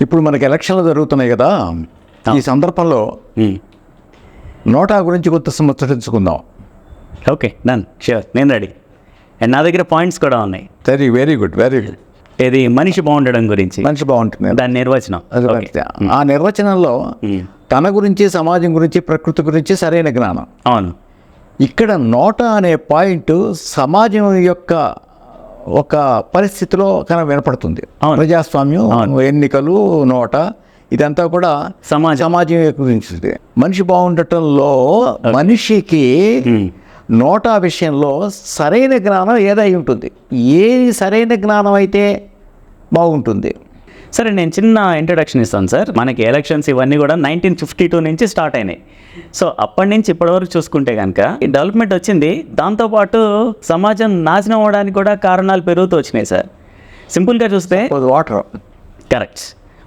ఇప్పుడు మనకి ఎలక్షన్లు జరుగుతున్నాయి కదా. ఈ సందర్భంలో. నోటా గురించి కొంత ముచ్చటించుకుందాం ఓకే డన్. షూర్ నేను రెడీ. అండ్ నా దగ్గర పాయింట్స్ కూడా ఉన్నాయి. Very very good very good ఇది మనిషి బాగుండడం గురించి. మంచి బాగుంటుంది. దాని నిర్వచనం. ఆ నిర్వచనంలో. తన గురించి సమాజం గురించి ప్రకృతి గురించి సరైన జ్ఞానం. అవును. ఇక్కడ నోట అనే పాయింట్ సమాజం యొక్క ఒక పరిస్థితిలో కన వినపడుతుంది. ప్రజాస్వామ్యం ఎన్నికలు నోట ఇదంతా కూడా సమాజం. సమాజం గురించి మనిషి బాగుండటంలో మనిషికి. నోటా విషయంలో సరైన జ్ఞానం ఏదై ఉంటుంది ఏది సరైన జ్ఞానం అయితే బాగుంటుంది సరే నేను చిన్న ఇంట్రడక్షన్ ఇస్తాను సార్ మనకి ఎలక్షన్స్ ఇవన్నీ కూడా నైన్టీన్ ఫిఫ్టీ టూ నుంచి స్టార్ట్ అయినాయి. సో అప్పటి నుంచి ఇప్పటివరకు చూసుకుంటే కనుక ఈ డెవలప్మెంట్ వచ్చింది. దాంతోపాటు సమాజం నాశనం అవ్వడానికి కూడా కారణాలు పెరుగుతూ వచ్చినాయి సార్ సింపుల్గా చూస్తే వాటర్ కరెక్ట్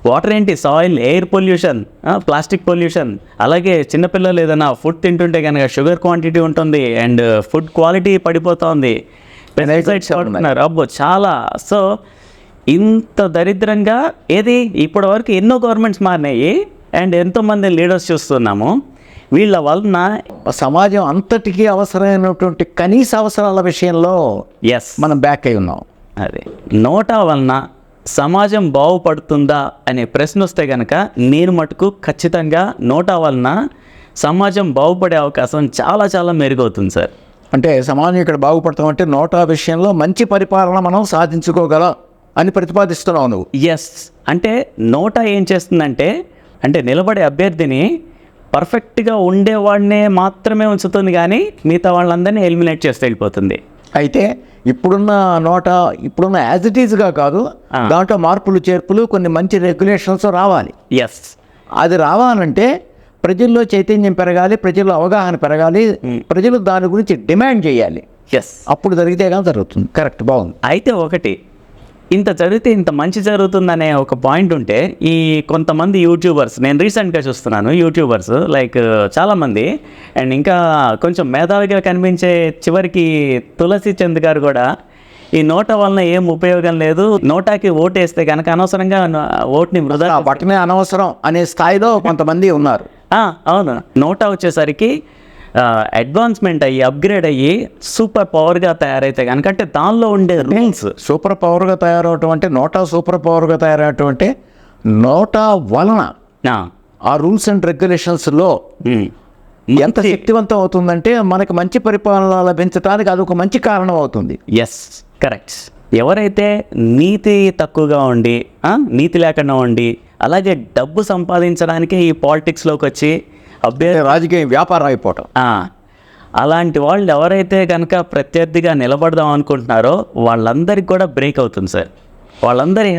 వాటర్ ఏంటి? Soil air pollution plastic pollution అలాగే చిన్నపిల్లలు ఏదైనా ఫుడ్ తింటుంటే కనుక షుగర్ క్వాంటిటీ ఉంటుంది అండ్ ఫుడ్ క్వాలిటీ పడిపోతుంది. పెస్టిసైడ్స్ అబ్బో చాలా. సో ఇంత దరిద్రంగా ఏది? ఇప్పటి వరకు ఎన్నో గవర్నమెంట్స్ మారినాయి. అండ్ ఎంతోమంది లీడర్స్ చూస్తున్నాము. వీళ్ళ వలన సమాజం అంతటికీ అవసరమైనటువంటి కనీస అవసరాల విషయంలో ఎస్ మనం బ్యాక్ అయి ఉన్నాం. అదే. నోటా వలన సమాజం బాగుపడుతుందా అనే ప్రశ్న వస్తే కనుక నేను మటుకు ఖచ్చితంగా నోటా వలన సమాజం బాగుపడే అవకాశం చాలా చాలా మెరుగవుతుంది సార్. అంటే సమాజం ఇక్కడ బాగుపడతామంటే నోటా విషయంలో మంచి పరిపాలన మనం సాధించుకోగలం. అని ప్రతిపాదిస్తున్నావు నువ్వు ఎస్ అంటే నోటా ఏం చేస్తుందంటే అంటే నిలబడే అభ్యర్థిని పర్ఫెక్ట్గా ఉండేవాడినే మాత్రమే ఉంచుతుంది కానీ మిగతా వాళ్ళందరినీ ఎలిమినేట్ చేస్తే వెళ్ళిపోతుంది. అయితే ఇప్పుడున్న నోట ఇప్పుడున్న యాజ్ ఇట్ ఈజ్గా కాదు. దాంట్లో మార్పులు చేర్పులు కొన్ని మంచి రెగ్యులేషన్స్ రావాలి. ఎస్ అది రావాలంటే ప్రజల్లో చైతన్యం పెరగాలి ప్రజల్లో అవగాహన పెరగాలి ప్రజలు దాని గురించి డిమాండ్ చేయాలి. ఎస్ అప్పుడు జరిగితే కానీ జరుగుతుంది? కరెక్ట్ బాగుంది. అయితే ఒకటి ఇంత జరిగితే ఇంత మంచి జరుగుతుందనే ఒక పాయింట్ ఉంటే ఈ కొంతమంది యూట్యూబర్స్ నేను రీసెంట్గా చూస్తున్నాను యూట్యూబర్స్ లైక్ చాలామంది అండ్ ఇంకా కొంచెం మేధావిగా కనిపించే చివరికి తులసి చంద్ గారు కూడా ఈ నోటా వలన ఏం ఉపయోగం లేదు నోటాకి ఓటేస్తే కనుక అనవసరంగా ఓట్ని వృధా ఆ బట్టనే అనవసరం అనే స్థాయిలో కొంతమంది ఉన్నారు. అవును. నోటా వచ్చేసరికి అడ్వాన్స్మెంట్ అయ్యి అప్గ్రేడ్ అయ్యి సూపర్ పవర్గా తయారైతే కనుక అంటే దానిలో ఉండే రూల్స్ సూపర్ పవర్గా తయారవటం అంటే నోటా సూపర్ పవర్గా తయారవటం అంటే నోటా వలన ఆ. రూల్స్ అండ్ రెగ్యులేషన్స్లో ఎంత శక్తివంతం అవుతుందంటే మనకి మంచి పరిపాలన లభించడానికి అది ఒక మంచి కారణం అవుతుంది. ఎస్ కరెక్ట్ ఎవరైతే నీతి తక్కువగా ఉండి నీతి లేకుండా ఉండి అలాగే డబ్బు సంపాదించడానికే ఈ పాలిటిక్స్లోకి వచ్చి అభ్యర్థి రాజకీయ వ్యాపారం అయిపోవటం అలాంటి వాళ్ళు ఎవరైతే కనుక ప్రత్యర్థిగా నిలబడదాం అనుకుంటున్నారో వాళ్ళందరికీ కూడా బ్రేక్ అవుతుంది సార్. వాళ్ళందరూ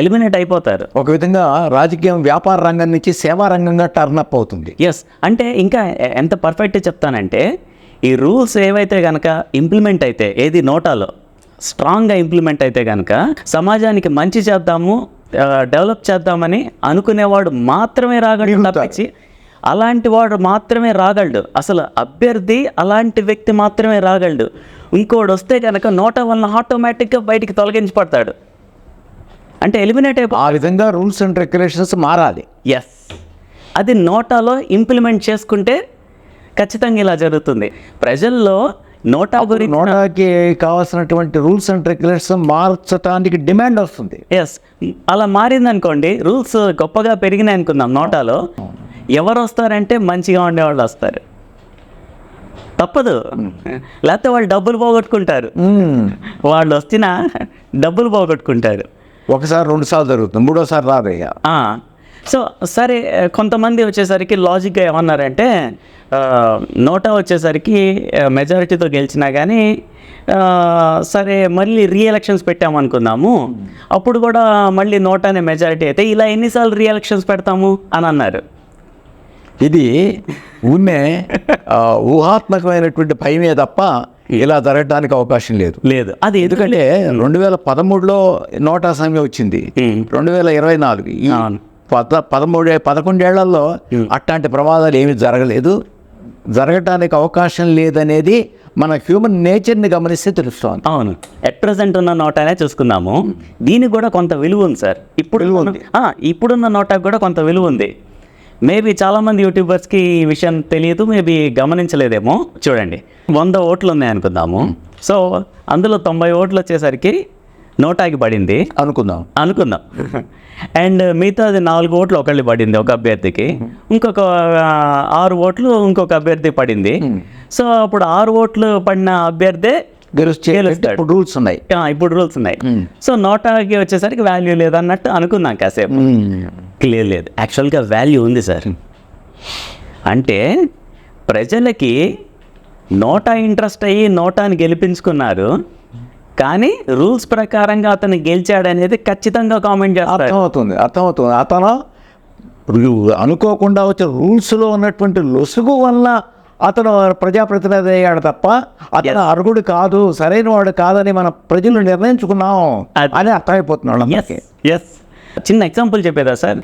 ఎలిమినేట్ అయిపోతారు. ఒక విధంగా రాజకీయం వ్యాపార రంగం నుంచి సేవా రంగంగా టర్న్ అప్ అవుతుంది. ఎస్ అంటే ఇంకా ఎంత పర్ఫెక్ట్ చెప్తానంటే ఈ రూల్స్ ఏవైతే కనుక ఇంప్లిమెంట్ అయితే ఏది నోటాలో స్ట్రాంగ్గా ఇంప్లిమెంట్ అయితే కనుక సమాజానికి మంచి చేద్దాము డెవలప్ చేద్దామని అనుకునేవాడు మాత్రమే మిగులుతారు. తప్పించి అలాంటి వాడు మాత్రమే రాగలడు. అసలు అభ్యర్థి అలాంటి వ్యక్తి మాత్రమే రాగలడు. ఇంకోడు వస్తే కనుక నోటా వలన ఆటోమేటిక్గా బయటికి తొలగించబడతాడు. అంటే ఎలిమినేట్ అయిపో ఆ విధంగా రూల్స్ అండ్ రెగ్యులేషన్స్ మారాలి. ఎస్ అది నోటాలో ఇంప్లిమెంట్ చేసుకుంటే ఖచ్చితంగా ఇలా జరుగుతుంది. ప్రజల్లో నోటా గురించి నోటాకి కావాల్సినటువంటి రూల్స్ అండ్ రెగ్యులేషన్స్ మార్చడానికి డిమాండ్ వస్తుంది. ఎస్ అలా మారింది అనుకోండి రూల్స్ గొప్పగా పెరిగినాయి అనుకుందాం నోటాలో ఎవరు వస్తారంటే మంచిగా ఉండేవాళ్ళు వస్తారు. తప్పదు. లేకపోతే వాళ్ళు డబ్బులు పోగొట్టుకుంటారు. వాళ్ళు వచ్చినా డబ్బులు పోగొట్టుకుంటారు. ఒకసారి రెండు సార్లు జరుగుతుంది. మూడోసారి రాదయ్యా. సో సరే కొంతమంది వచ్చేసరికి లాజిక్గా ఏమన్నారంటే నోటా వచ్చేసరికి మెజారిటీతో గెలిచినా కానీ సరే మళ్ళీ రీ ఎలక్షన్స్ పెట్టామనుకుందాము అప్పుడు కూడా మళ్ళీ నోటానే మెజారిటీ అయితే ఇలా ఎన్నిసార్లు రీ ఎలక్షన్స్ పెడతాము అని అన్నారు. ఇది ఉన్నే ఊహాత్మకమైనటువంటి భయమే తప్ప ఇలా జరగడానికి అవకాశం లేదు. లేదు. అది ఎందుకంటే రెండు వేల పదమూడులో నోటా సమయం వచ్చింది. రెండు వేల ఇరవై నాలుగు. పద పదమూడే పదకొండేళ్ళలో అట్లాంటి ప్రమాదాలు ఏమీ జరగలేదు. జరగటానికి అవకాశం లేదనేది మన హ్యూమన్ నేచర్ని గమనిస్తే తెలుస్తుంది. అవును. ఎట్ ప్రజెంట్ ఉన్న నోటానే చూసుకుందాము. దీనికి కూడా కొంత విలువ ఉంది సార్. ఇప్పుడు ఇప్పుడున్న నోటాకు కూడా కొంత విలువ ఉంది. మేబీ చాలామంది యూట్యూబర్స్కి ఈ విషయం తెలియదు మేబీ గమనించలేదేమో. చూడండి వంద ఓట్లు ఉన్నాయి అనుకుందాము. సో అందులో తొంభై ఓట్లు వచ్చేసరికి నోటాకి పడింది. అనుకుందాం. అనుకుందాం. అండ్ మిగతా అది నాలుగు ఓట్లు ఒకళ్ళు పడింది ఒక అభ్యర్థికి. ఇంకొక ఆ, ఆరు ఓట్లు ఇంకొక అభ్యర్థి పడింది. సో అప్పుడు ఆరు ఓట్లు పడిన అభ్యర్థే ఇప్పుడు రూల్స్ ఉన్నాయి. ఇప్పుడు రూల్స్ ఉన్నాయి. సో నోటాకి వచ్చేసరికి వాల్యూ లేదన్నట్టు అనుకున్నాం కాసేపు. క్లియర్ లేదు. యాక్చువల్గా వాల్యూ ఉంది సార్. అంటే ప్రజలకి నోటా ఇంట్రెస్ట్ అయ్యి నోటాని గెలిపించుకున్నారు. కానీ రూల్స్ ప్రకారంగా అతను గెలిచాడు అనేది ఖచ్చితంగా కామెంట్ చేస్తారు. అర్థమవుతుంది అర్థమవుతుంది. అతను అనుకోకుండా వచ్చే రూల్స్లో ఉన్నటువంటి లొసుగు వల్ల అతను ప్రజాప్రతినిధి అయ్యాడు తప్ప అతను అర్హుడు కాదు సరైన వాడు కాదని మన ప్రజలు నిర్ణయించుకున్నాం అది- అని అర్థమైపోతున్నాడు ఎస్ ఎస్ చిన్న ఎగ్జాంపుల్ చెప్పేదా సార్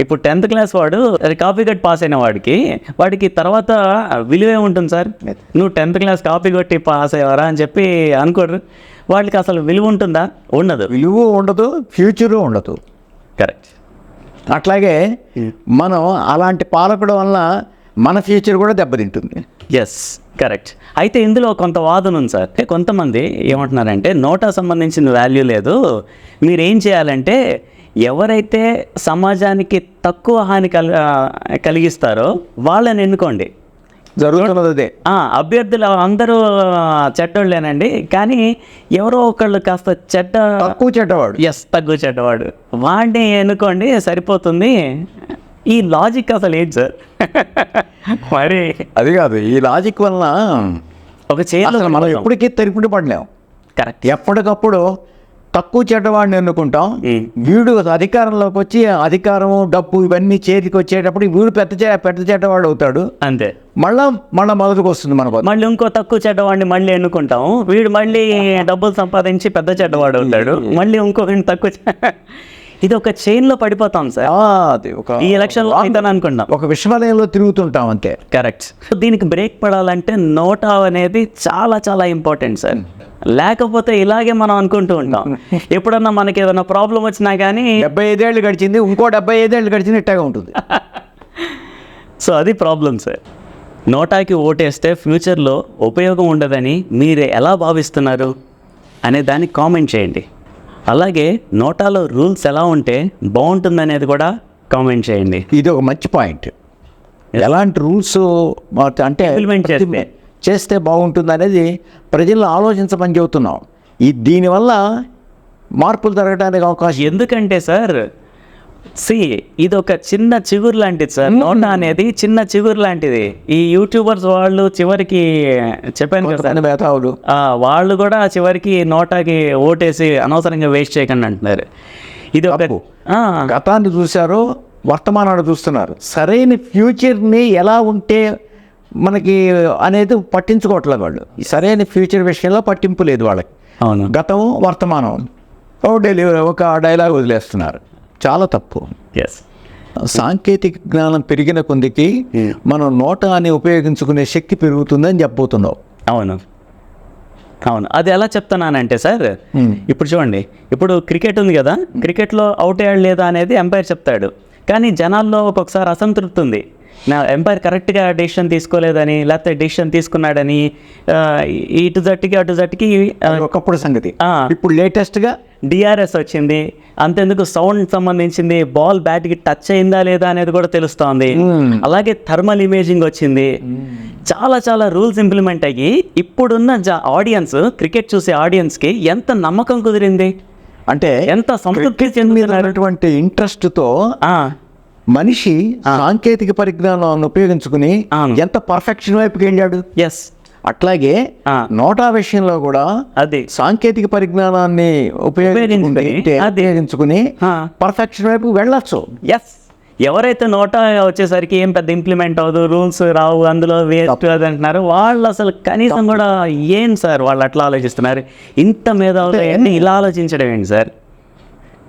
ఇప్పుడు టెన్త్ క్లాస్ వాడు కాపీ కట్ పాస్ అయిన వాడికి వాడికి తర్వాత విలువే ఉంటుంది సార్ నువ్వు టెన్త్ క్లాస్ కాపీ కొట్టి పాస్ అయ్యావరా అని చెప్పి అనుకోరు. వాళ్ళకి అసలు విలువ ఉంటుందా? ఉండదు. విలువ ఉండదు ఫ్యూచరు ఉండదు. కరెక్ట్ అట్లాగే మనం అలాంటి పాలకుడు వల్ల మన ఫ్యూచర్ కూడా దెబ్బతింటుంది. ఎస్ కరెక్ట్ అయితే ఇందులో కొంత వాదన ఉంది సార్. కొంతమంది ఏమంటున్నారంటే నోటా సంబంధించిన వాల్యూ లేదు. మీరు ఏం చేయాలంటే ఎవరైతే సమాజానికి తక్కువ హాని కల కలిగిస్తారో వాళ్ళని ఎన్నుకోండి. జరుగుతున్నది అదే. అభ్యర్థులు అందరూ చెడ్డోళ్ళేనండి. కానీ ఎవరో ఒకళ్ళు కాస్త చెడ్డ తక్కువ చెడ్డవాడు. ఎస్ తగ్గు చెడ్డవాడు. వాడిని ఎన్నుకోండి సరిపోతుంది. ఈ లాజిక్ అసలు ఏంటి సార్? మరి అది కాదు ఈ లాజిక్ వలన ఒక అసలు మనం ఎప్పటికీ తెరిపిడి పడలేం. కరెక్ట్ ఎప్పటికప్పుడు తక్కువ చెడ్డవాడిని ఎన్నుకుంటాం. వీడు అధికారంలోకి వచ్చి అధికారము డబ్బు ఇవన్నీ చేతికి వచ్చేటప్పుడు వీడు పెద్ద చే- పెద్ద చెడ్డవాడు అవుతాడు. అంతే. మళ్ళా మళ్ళా మొదటికి వస్తుంది మన బతుకు. మళ్ళీ ఇంకో తక్కువ చెడ్డవాడిని మళ్ళీ ఎన్నుకుంటాం. వీడు మళ్ళీ డబ్బులు సంపాదించి పెద్ద చెడ్డవాడు అవుతాడు. మళ్ళీ ఇంకొకటి తక్కువ ఇది ఒక చైన్లో పడిపోతాం సార్. అది ఒక ఈ ఎలక్షన్లో అయితే అనుకుంటాం ఒక విశ్వలయంలో తిరుగుతుంటాం అంతే. కరెక్ట్ దీనికి బ్రేక్ పడాలంటే నోటా అనేది చాలా చాలా ఇంపార్టెంట్ సార్ లేకపోతే ఇలాగే మనం అనుకుంటూ ఉంటాం. ఎప్పుడన్నా మనకి ఏదైనా ప్రాబ్లం వచ్చినా కానీ డెబ్బై ఐదేళ్ళు గడిచింది ఇంకో డెబ్బై ఐదేళ్ళు గడిచింది ఇట్టగా ఉంటుంది. సో అది ప్రాబ్లం సార్ నోటాకి ఓటేస్తే ఫ్యూచర్లో ఉపయోగం ఉండదని మీరు ఎలా భావిస్తున్నారు? అనే దాన్ని కామెంట్ చేయండి. అలాగే నోటాలో రూల్స్ ఎలా ఉంటే బాగుంటుందనేది కూడా కామెంట్ చేయండి. ఇది ఒక మంచి పాయింట్. ఎలాంటి రూల్స్ అంటే Implement చేస్తే. చేస్తే బాగుంటుంది అనేది ప్రజలను ఆలోచించమని చెబుతున్నాం. ఈ దీనివల్ల మార్పులు జరగడానికి అవకాశం ఎందుకంటే సార్ సి ఇది ఒక చిన్న చిగురు లాంటిది సార్. నోటా అనేది చిన్న చిగురు లాంటిది. ఈ యూట్యూబర్స్ వాళ్ళు చివరికి చెప్పాను కదా వాళ్ళు కూడా చివరికి నోటాకి ఓటేసి అనవసరంగా వేస్ట్ చేయకండి అంటున్నారు. ఇది ఒక గతాన్ని చూశారు వర్తమానాన్ని చూస్తున్నారు. సరైన ఫ్యూచర్ని ఎలా ఉంటే మనకి అనేది పట్టించుకోవట్లేదు వాళ్ళు. సరైన ఫ్యూచర్ విషయంలో పట్టింపు లేదు వాళ్ళకి. అవును. గతం వర్తమానం. ఓ డెలివరీ ఒక డైలాగ్ వదిలేస్తున్నారు. చాలా తప్పు. ఎస్ సాంకేతిక జ్ఞానం పెరిగిన కొందికి మనం నోటాన్ని ఉపయోగించుకునే శక్తి పెరుగుతుందని చెప్పబోతున్నావు అవును. అవును. అది ఎలా చెప్తున్నానంటే సార్ ఇప్పుడు చూడండి. ఇప్పుడు క్రికెట్ ఉంది కదా క్రికెట్లో అవుట్ అయ్యాడు లేదా అనేది ఎంపైర్ చెప్తాడు. కానీ జనాల్లో ఒక్కొక్కసారి అసంతృప్తి ఉంది. నా ఎంపైర్ కరెక్ట్గా డెసిషన్ తీసుకోలేదని లేకపోతే డెసిషన్ తీసుకున్నాడని ఇటు జట్టుకి అటు జట్టుకి ఒకప్పుడు సంగతి. ఇప్పుడు లేటెస్ట్గా డిఆర్ఎస్ వచ్చింది. అంతెందుకు సౌండ్ సంబంధించింది. బాల్ బ్యాట్కి టచ్ అయిందా లేదా అనేది కూడా తెలుస్తోంది. అలాగే థర్మల్ ఇమేజింగ్ వచ్చింది. చాలా చాలా రూల్స్ ఇంప్లిమెంట్ అయ్యి ఇప్పుడున్న ఆడియన్స్ క్రికెట్ చూసే ఆడియన్స్కి ఎంత నమ్మకం కుదిరింది? అంటే ఎంత సంతృప్తి ఉన్నటువంటి ఇంట్రెస్ట్తో ఆ, మనిషి సాంకేతిక పరిజ్ఞానాన్ని ఉపయోగించుకుని. ఎంత పర్ఫెక్షన్ వైపుకి వెళ్ళాడు? ఎస్ అట్లాగే. నోటా విషయంలో కూడా అది. సాంకేతిక పరిజ్ఞానాన్ని ఉపయోగించుకుని. పర్ఫెక్షన్ వైపు వెళ్ళొచ్చు. ఎస్ ఎవరైతే నోటా వచ్చేసరికి ఏం పెద్ద ఇంప్లిమెంట్ అవ్వదు రూల్స్ రావు అందులో వేస్ట్ అది అంటున్నారు వాళ్ళు అసలు కనీసం కూడా ఏం సార్ వాళ్ళు అట్లా ఆలోచిస్తున్నారు? ఇంత మీద ఇలా ఆలోచించడం ఏంటి సార్?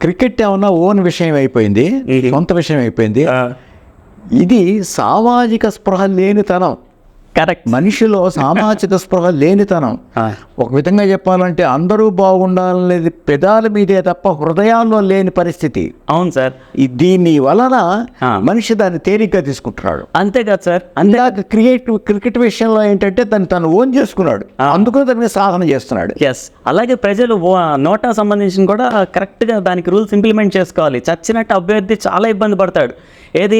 క్రికెట్ ఏమన్నా ఓన్ విషయం అయిపోయింది. సొంత విషయం అయిపోయింది. ఇది సామాజిక స్పృహ లేనితనం. కరెక్ట్ మనిషిలో సామాజిక స్పృహ లేనితనం. ఒక విధంగా చెప్పాలంటే అందరూ బాగుండాలనేది పెదాల మీదే తప్ప హృదయాల్లో లేని పరిస్థితి. అవును సార్. దీని వలన. మనిషి దాన్ని తేలిగ్గా తీసుకుంటున్నాడు. అంతే కదా సార్. అంతే ఇందాక క్రియేట్ క్రికెట్ విషయంలో ఏంటంటే దాన్ని తను ఓన్ చేసుకున్నాడు. అందుకు దాని మీద సాధన చేస్తున్నాడు. ఎస్ అలాగే ప్రజలు నోటా సంబంధించిన కూడా కరెక్ట్గా దానికి రూల్స్ ఇంప్లిమెంట్ చేసుకోవాలి. చచ్చినట్టు అభ్యర్థి చాలా ఇబ్బంది పడతాడు. ఏది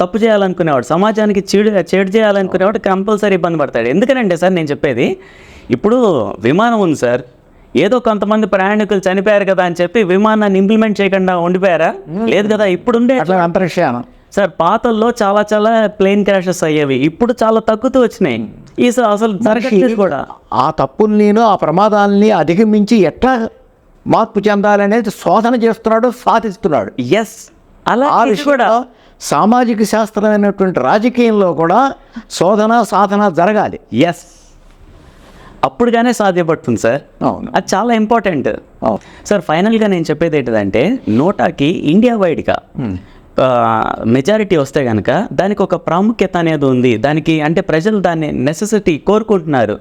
తప్పు చేయాలనుకునేవాడు సమాజానికి చీడు చేడు చేయాలనుకునేవాడు కంపల్సరీ ఇబ్బంది పడతాడు. ఎందుకనంటే సార్ నేను చెప్పేది? ఇప్పుడు విమానం ఉంది సార్. ఏదో కొంతమంది ప్రయాణికులు చనిపోయారు కదా అని చెప్పి విమానాన్ని ఇంప్లిమెంట్ చేయకుండా ఉండిపోయారా? లేదు కదా ఇప్పుడుండే అంతరిక్షయానం సార్ పాతల్లో చాలా చాలా ప్లేన్ క్రాషెస్ అయ్యేవి ఇప్పుడు చాలా తగ్గుతూ వచ్చినాయి. ఈ అసలు జరగట్లేదు కూడా. ఆ తప్పుల్ని ఆ ప్రమాదాలని అధిగమించి ఎట్లా మార్పు చెందాలనేది శోధన చేస్తున్నాడు సాధిస్తున్నాడు. ఎస్ అలా కూడా సామాజిక శాస్త్రమైనటువంటి రాజకీయంలో కూడా శోధన సాధన జరగాలి. ఎస్ అప్పుడుగానే సాధ్యపడుతుంది సార్ అవును. అది చాలా ఇంపార్టెంట్ సార్ ఫైనల్గా నేను చెప్పేది ఏంటిదంటే నోటాకి ఇండియా వైడ్గా మెజారిటీ వస్తే కనుక దానికి ఒక ప్రాముఖ్యత అనేది ఉంది. దానికి అంటే ప్రజలు దాన్ని నెసెసిటీ కోరుకుంటున్నారు.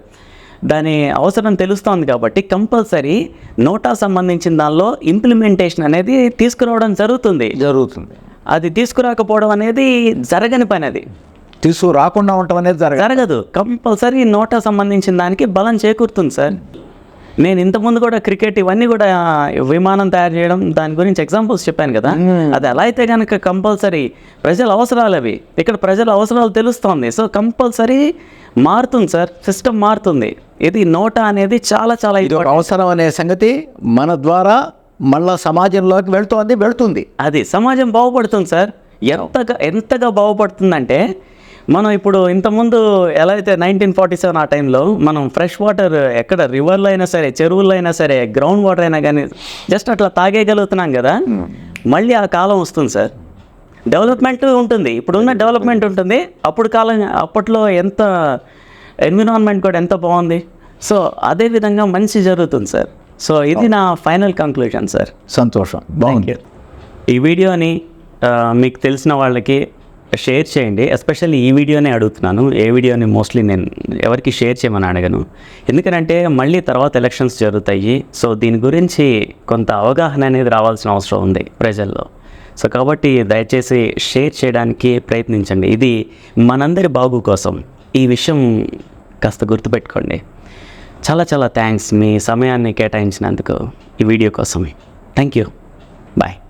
దాని అవసరం తెలుస్తోంది కాబట్టి కంపల్సరీ నోటా సంబంధించిన దానిలో ఇంప్లిమెంటేషన్ అనేది తీసుకురావడం జరుగుతుంది. జరుగుతుంది. అది తీసుకురాకపోవడం అనేది జరగని పని అది తీసుకు రాకుండా ఉండటం అనేది జరగదు. కంపల్సరీ నోటా సంబంధించిన దానికి బలం చేకూరుతుంది సార్. నేను ఇంతకుముందు కూడా క్రికెట్ ఇవన్నీ కూడా విమానం తయారు చేయడం దాని గురించి ఎగ్జాంపుల్స్ చెప్పాను కదా. అది ఎలా అయితే కనుక కంపల్సరీ ప్రజల అవసరాలు అవి. ఇక్కడ ప్రజల అవసరాలు తెలుస్తోంది. సో కంపల్సరీ మారుతుంది సార్. సిస్టమ్ మారుతుంది. ఇది నోటా అనేది చాలా చాలా ఇది ఒక. అవసరం అనే సంగతి మన ద్వారా మళ్ళా సమాజంలోకి వెళ్తోంది వెళ్తుంది. అది సమాజం బాగుపడుతుంది సార్. ఎంతగా ఎంతగా బాగుపడుతుందంటే మనం ఇప్పుడు ఇంతకుముందు ఎలా అయితే నైన్టీన్ ఫార్టీ సెవెన్ ఆ టైంలో మనం ఫ్రెష్ వాటర్ ఎక్కడ రివర్లో అయినా సరే చెరువుల్లో అయినా సరే గ్రౌండ్ వాటర్ అయినా కానీ జస్ట్ అట్లా తాగేయగలుగుతున్నాం కదా మళ్ళీ ఆ కాలం వస్తుంది సార్. డెవలప్మెంట్ ఉంటుంది. ఇప్పుడున్న డెవలప్మెంట్ ఉంటుంది. అప్పుడు కాలం అప్పట్లో ఎంత ఎన్విరాన్మెంట్ కూడా ఎంత బాగుంది. సో అదే విధంగా మంచి జరుగుతుంది సార్. సో ఇది నా ఫైనల్ కంక్లూజన్ సార్. సంతోషం. బాగుంది. ఈ వీడియోని మీకు తెలిసిన వాళ్ళకి షేర్ చేయండి. ఎస్పెషల్లీ ఈ వీడియోనే అడుగుతున్నాను. ఏ వీడియోని మోస్ట్లీ నేను ఎవరికి షేర్ చేయమని అడగను. ఎందుకంటే మళ్ళీ తర్వాత ఎలక్షన్స్ జరుగుతాయి. సో దీని గురించి కొంత అవగాహన అనేది రావాల్సిన అవసరం ఉంది ప్రజల్లో. సో కాబట్టి దయచేసి షేర్ చేయడానికి ప్రయత్నించండి. ఇది మనందరి బాగు కోసం. ఈ విషయం కాస్త గుర్తుపెట్టుకోండి. చాలా చాలా థ్యాంక్స్ మీ సమయాన్ని కేటాయించినందుకు ఈ వీడియో కోసం థ్యాంక్ యూ. బాయ్.